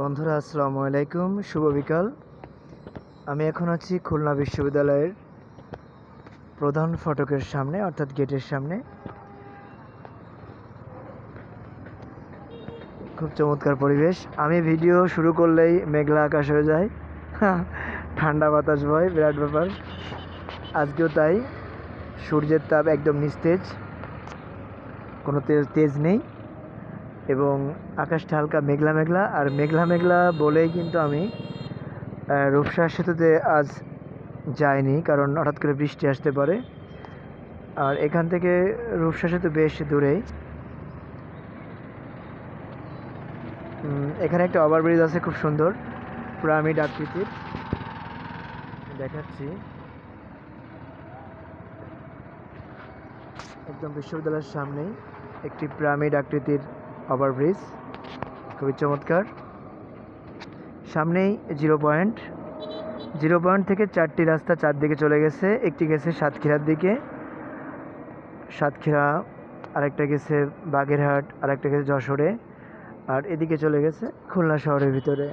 বন্ধুরা, আসসালামু আলাইকুম। শুভ বিকাল। আমি এখন আছি খুলনা বিশ্ববিদ্যালয়ের প্রধান ফটকের সামনে, অর্থাৎ গেটের সামনে। খুব চমৎকার পরিবেশ। আমি ভিডিও শুরু করলেই মেঘলা আকাশ হয়ে যায়। ঠান্ডা বাতাস বয় বিরাট ব্যাপার। আজকেও তাই। সূর্যের তাপ একদম নিস্তেজ। কোনো তেজ তেজ নেই। এবং আকাশটা হালকা মেঘলা মেঘলা। আর মেঘলা মেঘলা বলেই কিন্তু আমি আহ, রূপসা সেতুতে আজ যাইনি কারণ হঠাৎ করে বৃষ্টি আসতে পারে। আর এখান থেকে রূপসা সেতু বেশ দূরেই। এখানে একটা ওভারব্রিজ আছে, খুব সুন্দর। পিরামিড আকৃতির দেখাচ্ছি। একদম বিশ্ববিদ্যালয়ের সামনেই একটি পিরামিড আকৃতির ওভারব্রিজ খুবই চমৎকার। সামনেই জিরো পয়েন্ট জিরো পয়েন্ট থেকে চারটি রাস্তা চারদিকে চলে গেছে। একটি গেছে সাতক্ষীরার দিকে। সাতক্ষীরা, আরেকটা গেছে বাগেরহাট, আরেকটা গেছে যশোরে। আর এদিকে চলে গেছে খুলনা শহরের ভিতরে।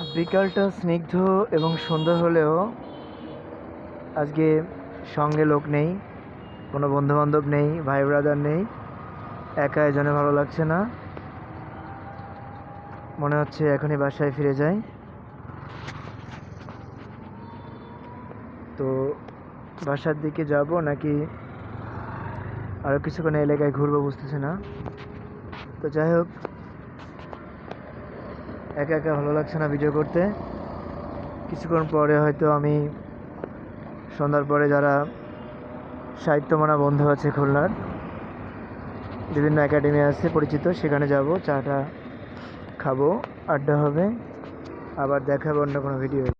বিকালটা স্নিগ্ধ এবং সুন্দর হলেও আজকে সঙ্গে লোক নেই, কোনো বন্ধুবান্ধব নেই, ভাই ব্রাদার নেই। একা এজনে ভালো লাগছে না। মনে হচ্ছে এখনই বাসায় ফিরে যাই। তো বাসার দিকে যাব নাকি আরও কিছুক্ষণ এলাকায় ঘুরবো বুঝতেছি না। তো যাই হোক একা একা ভালো লাগছে না ভিডিও করতে। কিছুক্ষণ পরে হয়তো আমি সন্ধ্যার পরে যারা সাহিত্যমানা বন্ধু আছে খুলনার, বিভিন্ন একাডেমি আছে পরিচিত, সেখানে যাব চাটা খাব, আড্ডা হবে, আবার দেখাবো অন্য কোনো ভিডিও